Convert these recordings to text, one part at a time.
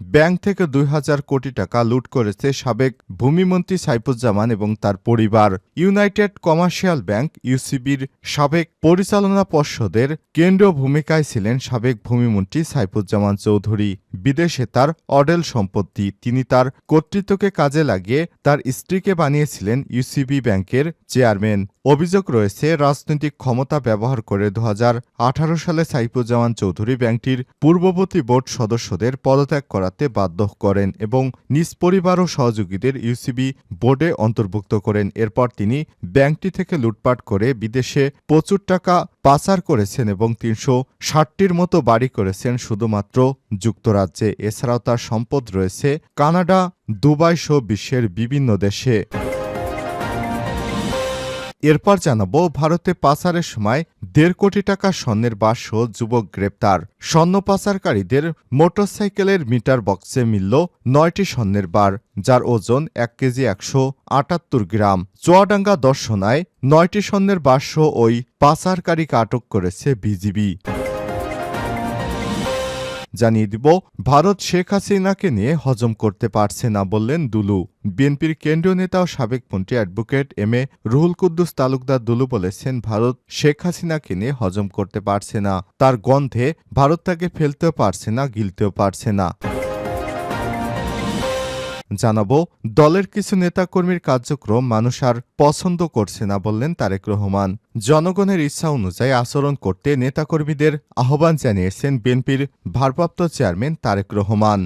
Bank থেকে দুই হাজার কোটি টাকা লুট করেছে সাবেক ভূমিমন্ত্রী সাইফুজ্জামান এবং তার পরিবার। ইউনাইটেড কমার্শিয়াল ব্যাংক ইউসিবির সাবেক পরিচালনা পর্ষদের কেন্দ্রীয় ভূমিকায় ছিলেন সাবেক ভূমিমন্ত্রী সাইফুজ্জামান চৌধুরী। বিদেশে তার অডেল সম্পত্তি, তিনি তার কর্তৃত্বকে কাজে লাগিয়ে তার স্ত্রীকে বানিয়েছিলেন ইউসিবি ব্যাংকের চেয়ারম্যান। অভিযোগ রয়েছে, রাজনৈতিক ক্ষমতা ব্যবহার করে দু হাজার আঠারো সালে সাইফুজ্জামান চৌধুরী ব্যাংকটির পূর্ববর্তী বোর্ড সদস্যদের পদত্যাগ করাতে বাধ্য করেন এবং নিজ পরিবার ও সহযোগীদের ইউসিবি বোর্ডে অন্তর্ভুক্ত করেন। এরপর তিনি ব্যাংকটি থেকে লুটপাট করে বিদেশে প্রচুর টাকা পাচার করেছেন এবং তিনশো ষাটটির মতো বাড়ি করেছেন শুধুমাত্র যুক্তরাজ্যে। এছাড়াও তার সম্পদ রয়েছে কানাডা, দুবাই সহ বিশ্বের বিভিন্ন দেশে। এরপর জানাব, ভারতে পাচারের সময় দেড় কোটি টাকা স্বর্ণের বাসসহ যুবক গ্রেপ্তার। স্বর্ণ পাচারকারীদের মোটরসাইকেলের মিটার বক্সে মিলল নয়টি স্বর্ণের বার, যার ওজন এক কেজি একশো আটাত্তর গ্রাম। চুয়াডাঙ্গা দর্শনায় নয়টি স্বর্ণের বাসসহ ওই পাচারকারীকে আটক করেছে বিজিবি। জানিয়ে দিব, ভারত শেখ হাসিনাকে নিয়ে হজম করতে পারছে না বললেন দুলু। বিএনপির কেন্দ্রীয় নেতা ও সাবেক মন্ত্রী advocate M A Ruhul Kuddus Talukdar Dulu বলেছেন, ভারত শেখ হাসিনাকে নিয়ে হজম করতে পারছে না। তার গন্ধে ভারত তাকে ফেলতেও পারছে না, গিলতেও পারছে না। জানাব, দলের কিছু নেতাকর্মীর কার্যক্রম মানুষ আর পছন্দ করছে না বললেন তারেক রহমান। জনগণের ইচ্ছা অনুযায়ী আচরণ করতে নেতাকর্মীদের আহ্বান জানিয়েছেন বিএনপির ভারপ্রাপ্ত চেয়ারম্যান তারেক রহমান।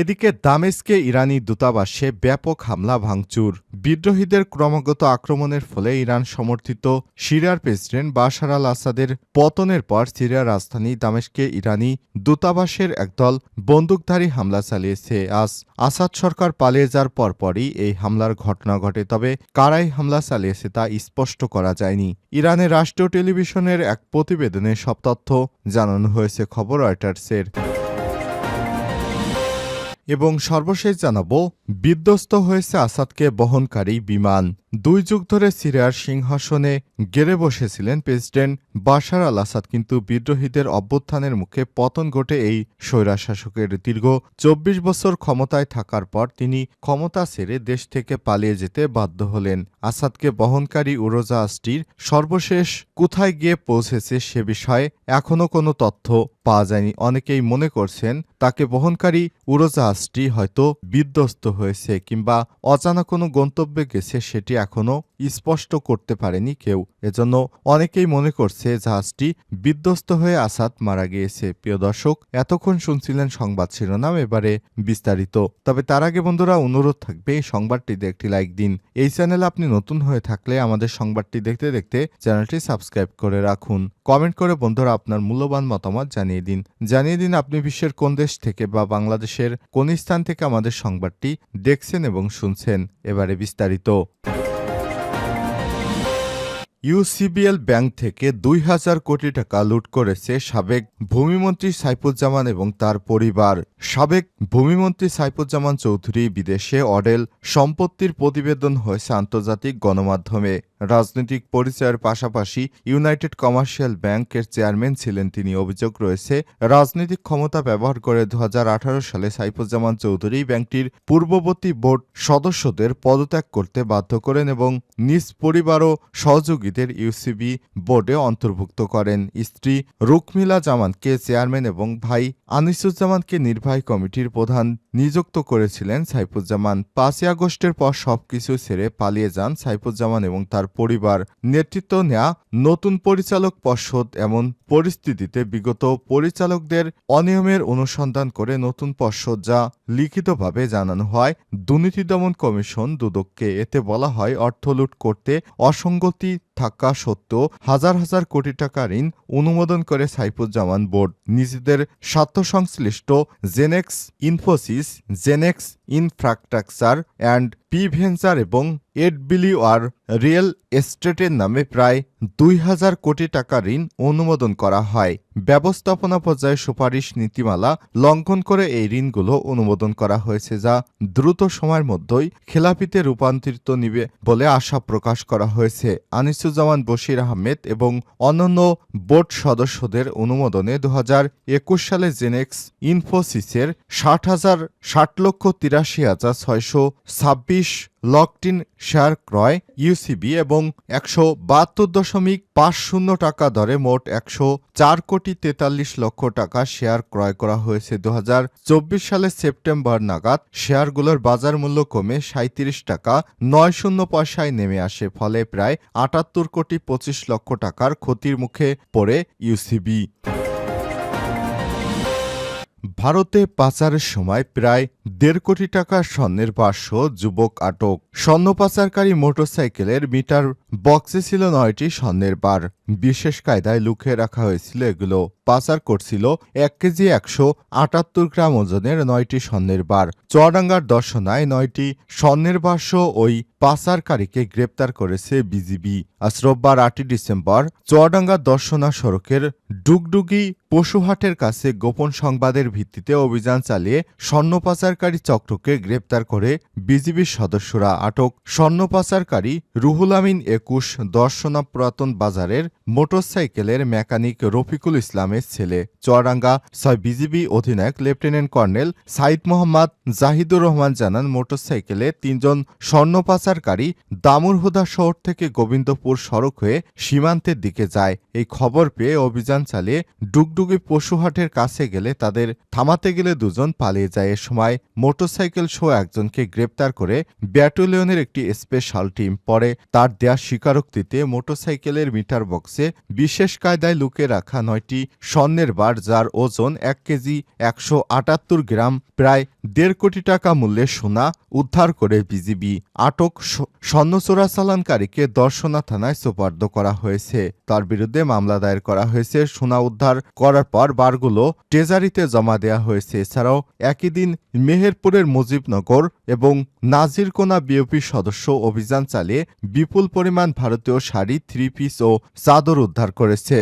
এদিকে দামেস্কে ইরানি দূতাবাসে ব্যাপক হামলা, ভাঙচুর। বিদ্রোহীদের ক্রমাগত আক্রমণের ফলে ইরান সমর্থিত সিরিয়ার প্রেসিডেন্ট বাশার আল আসাদের পতনের পর সিরিয়ার রাজধানী দামেস্কে ইরানি দূতাবাসের একদল বন্দুকধারী হামলা চালিয়েছে। আজ আসাদ সরকার পালিয়ে যাওয়ার পরপরই এই হামলার ঘটনা ঘটে, তবে কারাই হামলা চালিয়েছে তা স্পষ্ট করা যায়নি। ইরানের রাষ্ট্রীয় টেলিভিশনের এক প্রতিবেদনে সব তথ্য জানানো হয়েছে, খবর রয়টার্সের। এবং সর্বশেষ জানাব, বিধ্বস্ত হয়েছে আসাদকে বহনকারী বিমান। দুই যুগ ধরে সিরিয়ার সিংহাসনে গেড়ে বসেছিলেন প্রেসিডেন্ট বাশার আল আসাদ কিন্তু বিদ্রোহীদের অভ্যুত্থানের মুখে পতন ঘটে এই স্বৈরাশাসকের দীর্ঘ চব্বিশ বছর ক্ষমতায় থাকার পর তিনি ক্ষমতা ছেড়ে দেশ থেকে পালিয়ে যেতে বাধ্য হলেন। আসাদকে বহনকারী উড়োজাহাজটির সর্বশেষ কোথায় গিয়ে পৌঁছেছে সে বিষয়ে এখনও কোনো তথ্য পাওয়া যায়নি। অনেকেই মনে করছেন, তাকে বহনকারী উড়োজাহাজটি হয়তো বিধ্বস্ত হয়েছে কিংবা অজানা কোনো গন্তব্যে গেছে, সেটি এখনও স্পষ্ট করতে পারেনি কেউ। এজন্য অনেকেই মনে করছে জাহাজটি বিধ্বস্ত হয়ে আসাদ মারা গিয়েছে। প্রিয় দর্শক, এতক্ষণ শুনছিলেন সংবাদ শিরোনাম, এবারে বিস্তারিত। তবে তার আগে বন্ধুরা, অনুরোধ থাকবে, এই সংবাদটিতে একটি লাইক দিন। এই চ্যানেল আপনি নতুন হয়ে থাকলে আমাদের সংবাদটি দেখতে দেখতে চ্যানেলটি সাবস্ক্রাইব করে রাখুন। কমেন্ট করে বন্ধুরা আপনার মূল্যবান মতামত জানিয়ে দিন। জানিয়ে দিন আপনি বিশ্বের কোন দেশ থেকে বা বাংলাদেশের কোন স্থান থেকে আমাদের সংবাদটি দেখছেন এবং শুনছেন। এবারে বিস্তারিত। ইউসিবিএল ব্যাংক থেকে দুই হাজার কোটি টাকা লুট করেছে সাবেক ভূমিমন্ত্রী সাইফুজ্জামান এবং তার পরিবার। সাবেক ভূমিমন্ত্রী সাইফুজ্জামান চৌধুরী বিদেশে অডেল সম্পত্তির প্রতিবেদন হয়েছে আন্তর্জাতিক গণমাধ্যমে। রাজনৈতিক পরিচয়ের পাশাপাশি ইউনাইটেড কমার্শিয়াল ব্যাংকের চেয়ারম্যান ছিলেন তিনি। অভিযোগ রয়েছে, রাজনৈতিক ক্ষমতা ব্যবহার করে দু হাজার আঠারো সালে সাইফুজ্জামান চৌধুরী ব্যাংকটির পূর্ববর্তী বোর্ড সদস্যদের পদত্যাগ করতে বাধ্য করেন এবং নিজ পরিবার ও সহযোগীদের ইউসিবি বোর্ডে অন্তর্ভুক্ত করেন। স্ত্রী রুকমিলা জামানকে চেয়ারম্যান এবং ভাই আনিসুজ্জামানকে নির্বাহী কমিটির প্রধান নিযুক্ত করেছিলেন সাইফুজ্জামান। পাঁচই আগস্টের পর সবকিছু ছেড়ে পালিয়ে যান সাইফুজ্জামান এবং তার পরিবার। নেতৃত্ব নেয়া নতুন পরিচালক পর্ষদ এমন পরিস্থিতিতে বিগত পরিচালকদের অনিয়মের অনুসন্ধান করে নতুন পর্ষদ যা লিখিতভাবে জানানো হয়, দুর্নীতি দমন কমিশন দুদককে এতে বলা হয় অর্থ লুট করতে অসঙ্গতি থাকা সত্ত্বেও হাজার হাজার কোটি টাকা ঋণ অনুমোদন করে সাইফুজ্জামান বোর্ড। নিজেদের স্বার্থ সংশ্লিষ্ট Genex Infosys, Genex infrastructure and P venture এবং এডবিলিওয়ার রিয়েল এস্টেটের নামে প্রায় দুই হাজার কোটি টাকা ঋণ অনুমোদন করা হয়। ব্যবস্থাপনা পর্যায়ে সুপারিশ নীতিমালা লঙ্ঘন করে এই ঋণগুলো অনুমোদন করা হয়েছে, যা দ্রুত সময়ের মধ্যেই খেলাপিতে রূপান্তরিত নিবে বলে আশা প্রকাশ করা হয়েছে। আনিসুজ্জামান বশির আহমেদ এবং অন্যান্য বোর্ড সদস্যদের অনুমোদনে দু সালে জেনেক্স ইনফোসিসের ষাট হাজার ষাট লক্ষ তিরাশি হাজার ছয়শো ছাব্বিশ লকটিন শেয়ার ক্রয় ইউসিবি এবং একশো বাহাত্তর দশমিক পাঁচ শূন্য টাকা দরে মোট একশো চার কোটি তেতাল্লিশ লক্ষ টাকা শেয়ার ক্রয় করা হয়েছে। দু হাজার চব্বিশ সালের সেপ্টেম্বর নাগাদ শেয়ারগুলোর বাজার মূল্য কমে সাঁত্রিশ টাকা নয় শূন্য পয়সায় নেমে আসে, ফলে প্রায় আটাত্তর কোটি পঁচিশ লক্ষ টাকার ক্ষতির মুখে পড়ে ইউসিবি ভারতে পাচারের সময় প্রায় দেড় কোটি টাকা স্বর্ণের বাস্য যুবক আটক। স্বর্ণ পাচারকারী মোটরসাইকেলের মিটার বক্সে ছিল নয়টি স্বর্ণের বার বিশেষ কায়দায় লুকিয়ে রাখা হয়েছিল এগুলো। পাচার করছিল এক কেজি একশো আটাত্তর গ্রাম ওজনের নয়টি স্বর্ণের বার চুয়াডাঙ্গার দর্শনায় নয়টি স্বর্ণের বাস্য ওই পাচারকারীকে গ্রেপ্তার করেছে বিজিবি। আজ রোববার আটই ডিসেম্বর চুয়াডাঙ্গা দর্শনা সড়কের ডুগডুগি পশুহাটের কাছে গোপন সংবাদের ভিত্তিতে অভিযান চালিয়ে স্বর্ণ পাচারকারী চক্রকে গ্রেপ্তার করে বিজিবির সদস্যরা আটক। স্বর্ণ পাচারকারী রুহুল আমিন একুশ, দর্শনা পুরাতন বাজারের মোটরসাইকেলের মেকানিক রফিকুল ইসলামের ছেলে। চুয়াডাঙ্গা ছয় বিজিবি অধিনায়ক লেফটেন্যান্ট কর্নেল সাইদ মোহাম্মদ জাহিদুর রহমান জানান, মোটরসাইকেলে তিনজন স্বর্ণ পাচারকারী দামুর শহর থেকে গোবিন্দপুর সড়ক হয়ে সীমান্তের দিকে যায়। এই খবর পেয়ে অভিযান চালিয়ে ডুগডুগি পশুহাটের কাছে গেলে তাদের থামাতে গেলে দুজন পালিয়ে যায়। এ সময় মোটরসাইকেল সহ একজনকে গ্রেপ্তার করে ব্যাটালিয়নের একটি স্পেশাল টিম পরে তার দেয়া স্বীকারোক্তিতে মোটরসাইকেলের মিটার বক্সে বিশেষ কায়দায় লুকিয়ে রাখা নয়টি স্বর্ণের বার, যার ওজন এক কেজি একশো আটাত্তর গ্রাম, প্রায় দেড় কোটি টাকা মূল্যের সোনা উদ্ধার করে বিজিবি আটক স্বর্ণ চোরাচালানকারীকে দর্শনা থানায় সোপার্দ করা হয়েছে। তার বিরুদ্ধে মামলা দায়ের করা হয়েছে। সোনা উদ্ধার করার পর বারগুলো ট্রেজারিতে জমা দেয়া হয়েছে। এছাড়াও একই দিন মেহেরপুরের মুজিবনগর এবং নাজিরকোনা বিওপি সদস্য অভিযান চালিয়ে বিপুল পরিমাণ ভারতীয় শাড়ি থ্রি পিস ও চাদর উদ্ধার করেছে।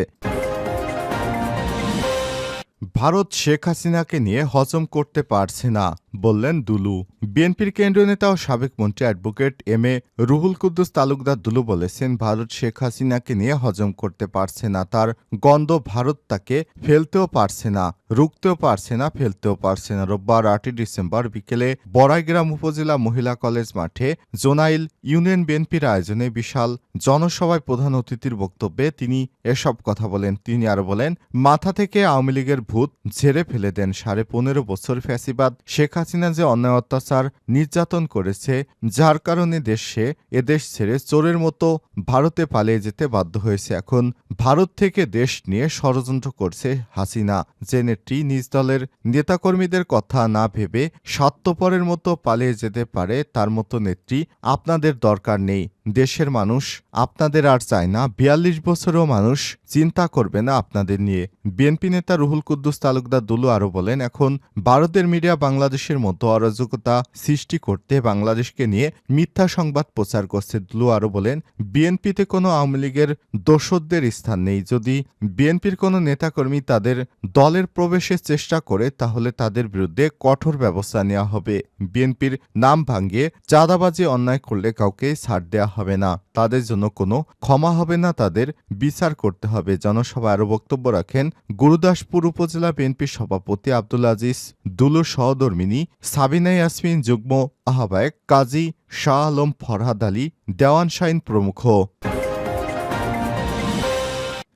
ভারত শেখ হাসিনাকে নিয়ে হজম করতে পারছে না। বললেন দুলু। বিএনপির কেন্দ্রীয় নেতা ও সাবেক মন্ত্রী advocate M A Ruhul Kuddus Talukdar Dulu বলেছেন, ভারত শেখ হাসিনাকে নিয়ে হজম করতে পারছে না, তার গন্ধ ভারত তাকে ফেলতেও পারছে না, রুখতেও পারছে না, ফেলতেও পারছে না। রোববার আটই ডিসেম্বর বিকেলে বড়াইগ্রাম উপজেলা মহিলা কলেজ মাঠে জোনাইল ইউনিয়ন বিএনপির আয়োজনে বিশাল জনসভায় প্রধান অতিথির বক্তব্যে তিনি এসব কথা বলেন। তিনি আরও বলেন, মাথা থেকে আওয়ামী লীগের ভূত ঝেড়ে ফেলে দেন সাড়ে পনেরো বছর ফ্যাসিবাদ শেখ হাসিনা যে অন্যায় অত্যাচার নির্যাতন করেছে, যার কারণে দেশে এদেশ ছেড়ে চোরের মতো ভারতে পালিয়ে যেতে বাধ্য হয়েছে। এখন ভারত থেকে দেশ নিয়ে ষড়যন্ত্র করছে হাসিনা। যে নেত্রী নিজ দলের নেতাকর্মীদের কথা না ভেবে স্বার্থপরের মতো পালিয়ে যেতে পারে, তার মতো নেত্রী আপনাদের দরকার নেই। দেশের মানুষ আপনাদের আর চায় না, বিয়াল্লিশ বছরেও মানুষ চিন্তা করবে না আপনাদের নিয়ে। বিএনপি নেতা রুহুল কুদ্দুস তালুকদার দুলু আরও বলেন, এখন ভারতের মিডিয়া বাংলাদেশের মতো অরাজকতা সৃষ্টি করতে বাংলাদেশকে নিয়ে মিথ্যা সংবাদ প্রচার করছে দুলু আরও বলেন, বিএনপিতে কোনো আওয়ামী লীগের দোসরদের স্থান নেই। যদি বিএনপির কোনো নেতাকর্মী তাদের দলের প্রবেশের চেষ্টা করে, তাহলে তাদের বিরুদ্ধে কঠোর ব্যবস্থা নেওয়া হবে। বিএনপির নাম ভাঙিয়ে চাঁদাবাজি অন্যায় করলে কাউকে ছাড় দেওয়া হবে না। তাদের জন্য কোনো ক্ষমা হবে না। তাদের বিচার করতে হবে। জনসভায় আরও বক্তব্য রাখেন গুরুদাসপুর উপজেলা বিএনপির সভাপতি আব্দুল আজিজ, দুলু সহধর্মিনী, সাবিনা ইয়াসমিন, যুগ্ম আহ্বায়ক কাজী শাহ আলম ফরহাদ আলী, দেওয়ান শাইন প্রমুখ।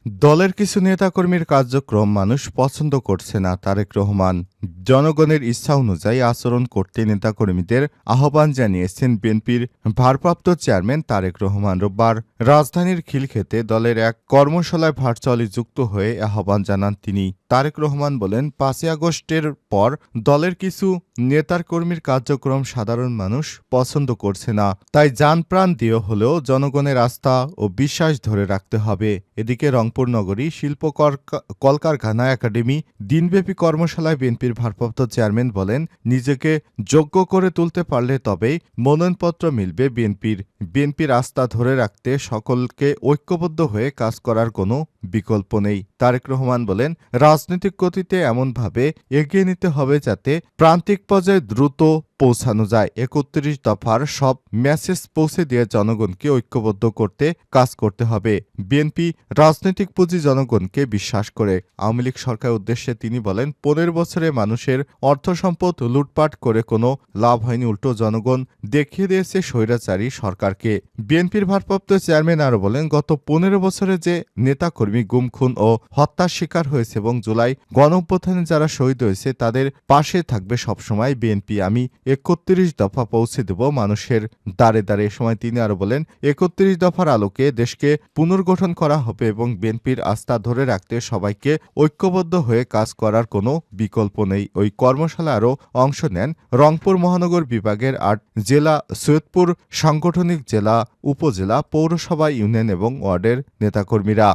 দলের কিছু নেতাকর্মীর কার্যক্রম মানুষ পছন্দ করছে না, তারেক রহমান। জনগণের ইচ্ছা অনুযায়ী আচরণ করতে নেতাকর্মীদের আহ্বান জানিয়েছেন বিএনপির ভারপ্রাপ্ত চেয়ারম্যান তারেক রহমান। রোববার রাজধানীর খিলক্ষেতে দলের এক কর্মশালায় ভার্চুয়ালি যুক্ত হয়ে আহ্বান জানান তিনি। তারেক রহমান বলেন, পাঁচই আগস্টের পর দলের কিছু নেতার কর্মীর কার্যক্রম সাধারণ মানুষ পছন্দ করছে না। তাই যান প্রাণ দিয়ে হলেও জনগণের আস্থা ও বিশ্বাস ধরে রাখতে হবে। এদিকে রংপুর রংপুর নগরী শিল্প কলকারখানা একাডেমি, দিনব্যাপী কর্মশালায় বিএনপির ভারপ্রাপ্ত চেয়ারম্যান বলেন, নিজেকে যোগ্য করে তুলতে পারলে তবেই মনোনয়নপত্র মিলবে বিএনপির বিএনপির আস্থা ধরে রাখতে সকলকে ঐক্যবদ্ধ হয়ে কাজ করার কোনো বিকল্প নেই। তারেক রহমান বলেন, রাজনৈতিক গতিতে এমনভাবে এগিয়ে নিতে হবে যাতে প্রান্তিক পর্যায়ে দ্রুত পৌঁছানো যায়। একত্রিশ দফার সব মেসেজ পৌঁছে দিয়ে জনগণকে ঐক্যবদ্ধ করতে কাজ করতে হবে। বিএনপি রাজনৈতিক পুঁজি জনগণকে বিশ্বাস করে। আওয়ামী লীগ সরকার উদ্দেশ্যে তিনি বলেন, পনেরো বছরে মানুষের অর্থ সম্পদ লুটপাট করে কোনো লাভ হয়নি। উল্টো জনগণ দেখিয়ে দিয়েছে, স্বৈরাচারী সরকারকে বিএনপির ভারপ্রাপ্ত চেয়ারম্যান আরও বলেন, গত পনেরো বছরে যে নেতাকর্মী গুম, খুন ও হত্যার শিকার হয়েছে এবং জুলাই গণঅভ্যুত্থানে যারা শহীদ হয়েছে তাদের পাশে থাকবে সবসময় বিএনপি। আমি একত্রিশ দফা পৌঁছে দেব মানুষের দ্বারে এ সময় তিনি আরও বলেন, একত্রিশ দফার আলোকে দেশকে পুনর্গঠন করা হবে এবং বিএনপির আস্থা ধরে রাখতে সবাইকে ঐক্যবদ্ধ হয়ে কাজ করার কোনো বিকল্প নেই। ওই কর্মশালা আরও অংশ নেন রংপুর মহানগর বিভাগের আট জেলা সৈয়দপুর সাংগঠনিক জেলা উপজেলা পৌরসভা ইউনিয়ন এবং ওয়ার্ডের নেতাকর্মীরা।